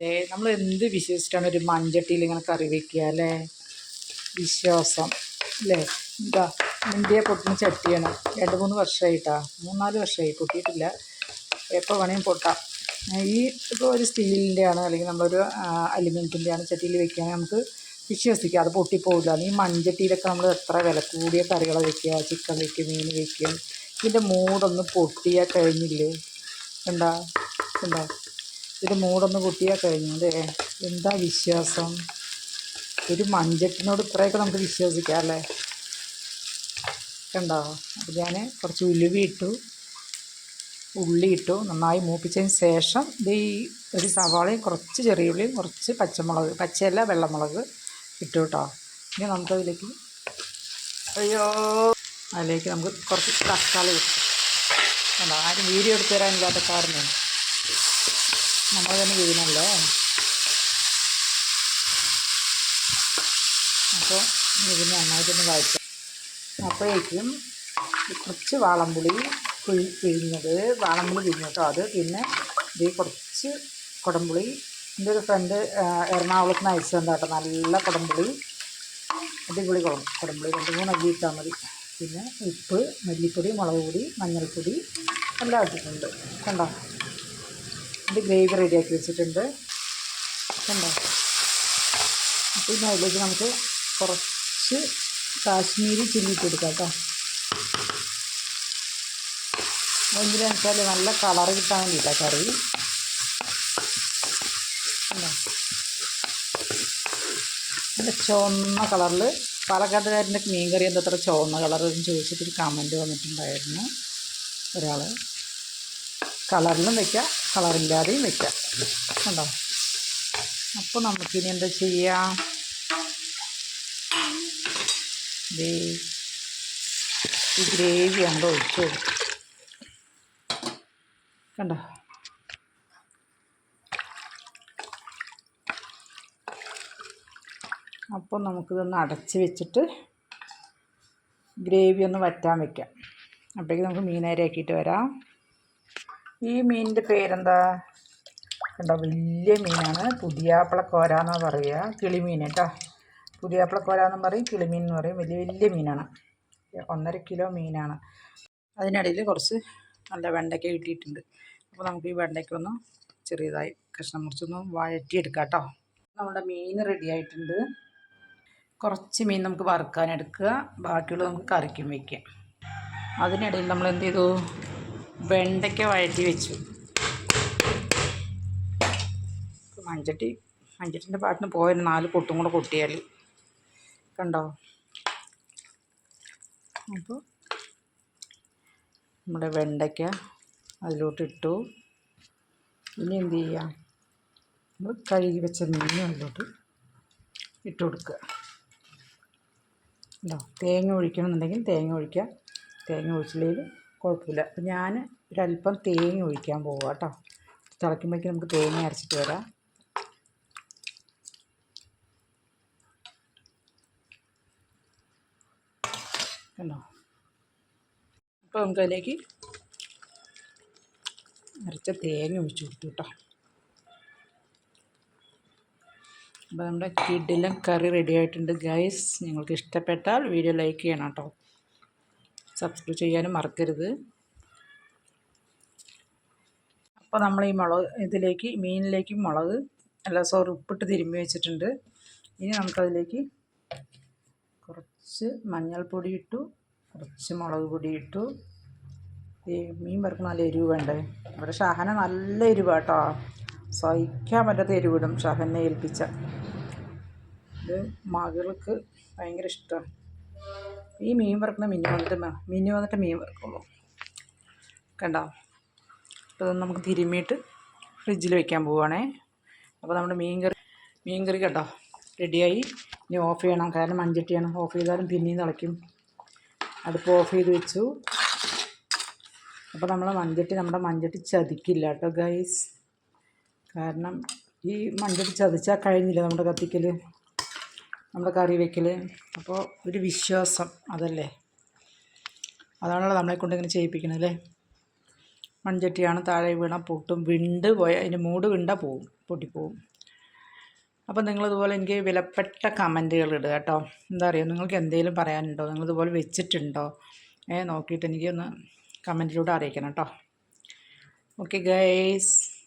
നമ്മൾ എന്ത് വിശ്വസിച്ചിട്ടാണ് ഒരു മൺചട്ടിയിൽ ഇങ്ങനെ കറി വെക്കുക അല്ലേ? വിശ്വാസം അല്ലേ? എന്താ ഇന്ത്യ പൊട്ടുന്ന ചട്ടിയാണ്. രണ്ട് മൂന്ന് വർഷമായിട്ടാ മൂന്നാൽ വർഷമായി പൊട്ടിയിട്ടില്ല. എപ്പോൾ വേണമെങ്കിൽ പൊട്ടാം. ഈ ഇപ്പോൾ ഒരു സ്റ്റീലിന്റെ ആണ് അല്ലെങ്കിൽ നമ്മളൊരു അലുമിനിയത്തിന്റെ ആണ് ചട്ടിയിൽ വെക്കുകയാണെങ്കിൽ നമുക്ക് വിശ്വസിക്കാം. അത് പൊട്ടിപ്പോവില്ല. ഈ മൺചട്ടിയിലൊക്കെ നമ്മൾ എത്ര വില കൂടിയ കറികൾ വെക്കുക? ചിക്കൻ വെക്കും മീൻ വെക്കും ഇതിന്റെ മൂടൊന്ന് പൊട്ടിയാൽ കഴിഞ്ഞില്ലേ? എന്താ എന്താ ഇതിന്റെ മൂടൊന്ന് പൊട്ടിയാൽ കഴിഞ്ഞു അല്ലേ? എന്താ വിശ്വാസം? ഒരു മഞ്ചത്തിനോട് ഇത്രയൊക്കെ നമുക്ക് വിശ്വസിക്കാം അല്ലേ? കണ്ടോ? അപ്പോൾ ഞാൻ കുറച്ച് ഉലുവ ഇട്ടു ഉള്ളി ഇട്ടു നന്നായി മൂപ്പിച്ചതിന് ശേഷം ഇത് ഈ ഒരു സവാളയും കുറച്ച് ചെറിയ ഉള്ളിയും കുറച്ച് പച്ചമുളക് പച്ചയല്ല വെള്ളമുളക് ഇട്ടു കേട്ടോ. ഇനി നമുക്കതിലേക്ക് അയ്യോ അതിലേക്ക് നമുക്ക് കുറച്ച് തക്കാളി കിട്ടും കണ്ടോ? ആരും വീഡിയോ എടുത്തു തരാനില്ലാത്ത കാരണം നമ്മൾ തന്നെ ചെയ്യണമല്ലോ അപ്പോൾ ഇതിന് നന്നായിട്ടൊന്ന് വഴറ്റാം. അപ്പോഴേക്കും കുറച്ച് വാളംപുളി പിഴി പിഴിഞ്ഞത് വാളംപുളി പിഴിഞ്ഞു കേട്ടോ. അത് പിന്നെ ഇത് കുറച്ച് കുടംപുളി. എന്റെ ഒരു ഫ്രണ്ട് എറണാകുളത്ത് നിന്ന് അയച്ചു തന്നാട്ടോ നല്ല കുടംപുളി. അടിപൊളി കുളം കുടംപുളി. രണ്ട് മൂന്ന് അടി ഇട്ടാൽ മതി. പിന്നെ ഉപ്പ് മല്ലിപ്പൊടി മുളക് പൊടി മഞ്ഞൾപ്പൊടി എല്ലാം ഇട്ടിട്ടുണ്ട്. കണ്ടോ? ഇത് ഗ്രേവി റെഡിയാക്കി വെച്ചിട്ടുണ്ട്. കണ്ടോ? അപ്പോൾ ഇനി അതിലേക്ക് നമുക്ക് കുറച്ച് കാശ്മീരി ചില്ലി ഇട്ട് കൊടുക്കാം കേട്ടോ. എന്തിനാന്ന് വെച്ചാൽ നല്ല കളർ കിട്ടാൻ വേണ്ടിയിട്ടാണ് കറി. നല്ല ചുവന്ന കളറിൽ പാലക്കാട്ടുകാരന്റെ മീൻ കറി എന്താ അത്ര ചുവന്ന എന്ന് ചോദിച്ചിട്ടൊരു കമന്റ് വന്നിട്ടുണ്ടായിരുന്നു ഒരാൾ കളറിലും വയ്ക്കാം കളറില്ലാതെയും വയ്ക്കാം കണ്ടോ? അപ്പോൾ നമുക്കിനി എന്താ ചെയ്യാം? ദേ ഈ ഗ്രേവി അങ്ങോട്ട് ഒഴിച്ചു കണ്ടോ? അപ്പോൾ നമുക്കിതൊന്ന് അടച്ച് വെച്ചിട്ട് ഗ്രേവി ഒന്ന് വറ്റാൻ വെക്കാം. അപ്പോഴേക്കും നമുക്ക് മീനരി ആക്കിയിട്ട് വരാം. ഈ മീനിന്റെ പേരെന്താ? കണ്ടോ വലിയ മീനാണ്. പുതിയാപ്പിളക്കോര എന്ന് പറയുക. കിളിമീൻ കേട്ടോ. പുതിയാപ്പിളക്കോര എന്ന് പറയും കിളിമീൻ എന്ന് പറയും. വലിയ വലിയ മീനാണ്. ഒന്നര കിലോ മീനാണ്. അതിനിടയിൽ കുറച്ച് നല്ല വെണ്ടയ്ക്ക കിട്ടിയിട്ടുണ്ട്. അപ്പോൾ നമുക്ക് ഈ വെണ്ടയ്ക്ക ഒന്ന് ചെറിയതായി കഷ്ണം മുറിച്ചൊന്ന് വഴറ്റിയെടുക്കാം കേട്ടോ. നമ്മുടെ മീൻ റെഡി ആയിട്ടുണ്ട്. കുറച്ച് മീൻ നമുക്ക് വറുക്കാൻ എടുക്കുക ബാക്കിയുള്ളത് നമുക്ക് കറിക്കും വയ്ക്കാം അതിനിടയിൽ നമ്മൾ എന്ത് ചെയ്തു? വെണ്ടയ്ക്ക വഴറ്റി വെച്ചു. മഞ്ചട്ടി മഞ്ചട്ടിന്റെ പാട്ടിന് പോയൊരു നാല് കൊട്ടും കൂടെ കൊട്ടിയാൽ കണ്ടോ? അപ്പോൾ നമ്മുടെ വെണ്ടയ്ക്ക അതിലോട്ട് ഇട്ടു ഇനി എന്ത് ചെയ്യാം? നമ്മൾ കഴുകി വെച്ച മീനും അതിലോട്ട് ഇട്ട് കൊടുക്കുക. ഉണ്ടോ തേങ്ങ ഒഴിക്കണമെന്നുണ്ടെങ്കിൽ തേങ്ങ ഒഴിക്കുക. തേങ്ങ ഒഴിച്ചില്ലെങ്കിൽ കുഴപ്പമില്ല. അപ്പം ഞാൻ ഒരല്പം തേങ്ങ ഒഴിക്കാൻ പോവുക കേട്ടോ. തിളയ്ക്കുമ്പോഴേക്കും നമുക്ക് തേങ്ങ അരച്ചിട്ട് വരാം. കണ്ടോ? അപ്പോൾ നമുക്ക് അതിലേക്ക് അരച്ച തേങ്ങ ഒഴിച്ചു കൊടുത്തു കേട്ടോ. അപ്പോൾ നമ്മുടെ കിഡിലും കറി റെഡി ആയിട്ടുണ്ട് ഗൈസ്. നിങ്ങൾക്ക് ഇഷ്ടപ്പെട്ടാൽ വീഡിയോ ലൈക്ക് ചെയ്യണം കേട്ടോ. സബ്സ്ക്രൈബ് ചെയ്യാനും മറക്കരുത്. അപ്പോൾ നമ്മൾ ഈ മുളക് ഇതിലേക്ക് മീനിലേക്ക് മുളക് അല്ല സോറി ഉപ്പിട്ട് തിരുമ്മി വെച്ചിട്ടുണ്ട്. ഇനി നമുക്കതിലേക്ക് കുറച്ച് മഞ്ഞൾപ്പൊടി ഇട്ടു കുറച്ച് മുളക് പൊടി ഇട്ടു. ഈ മീൻ വറുക്കുന്ന നല്ല എരിവ് വേണ്ടേ? ഇവിടെ ഷഹന നല്ല എരിവ് കേട്ടോ സഹിക്കാൻ പറ്റാത്ത എരിവിടും ഷഹനെ ഏൽപ്പിച്ച. ഇത് മകൾക്ക് ഭയങ്കര ഇഷ്ടമാണ് ഈ മീൻ വറുക്കുന്ന മിനി വന്നിട്ട് മിനി വന്നിട്ട് മീൻ വറുക്കുള്ളൂ. കണ്ടോ? അപ്പോൾ നമുക്ക് തിരുമ്മിയിട്ട് ഫ്രിഡ്ജിൽ വെക്കാൻ പോവുകയാണേ അപ്പോൾ നമ്മുടെ മീൻ കറി മീൻ കറി കേട്ടോ റെഡിയായി. ഇനി ഓഫ് ചെയ്യണം. കാരണം മൺചട്ടിയാണ്. ഓഫ് ചെയ്താലും പിന്നെയും തിളയ്ക്കും. അടുപ്പ് ഓഫ് ചെയ്ത് വെച്ചു. അപ്പോൾ നമ്മൾ മഞ്ചട്ടി നമ്മുടെ മഞ്ചട്ടി ചതിക്കില്ല കേട്ടോ ഗൈസ് കാരണം ഈ മഞ്ചട്ടി ചതിച്ചാൽ കഴിഞ്ഞില്ല നമ്മുടെ കത്തിക്കൽ നമ്മുടെ കറി വയ്ക്കൽ അപ്പോൾ ഒരു വിശ്വാസം അതല്ലേ? അതാണല്ലോ നമ്മളെ കൊണ്ട് ഇങ്ങനെ ചെയ്യിപ്പിക്കണത് അല്ലേ? മൺചട്ടിയാണ് താഴെ വീണ പൊട്ടും. വിണ്ട് പോയ അതിന്റെ മൂട് വിണ്ട പോവും പൊട്ടിപ്പോവും. അപ്പോൾ നിങ്ങളിതുപോലെ എനിക്ക് വിലപ്പെട്ട കമന്റുകൾ ഇടുക കേട്ടോ. എന്താ പറയുക നിങ്ങൾക്ക് എന്തെങ്കിലും പറയാനുണ്ടോ? നിങ്ങളിതുപോലെ വെച്ചിട്ടുണ്ടോ? ഏ നോക്കിയിട്ട് എനിക്കൊന്ന് കമന്റിലൂടെ അറിയിക്കണം കേട്ടോ. Okay guys.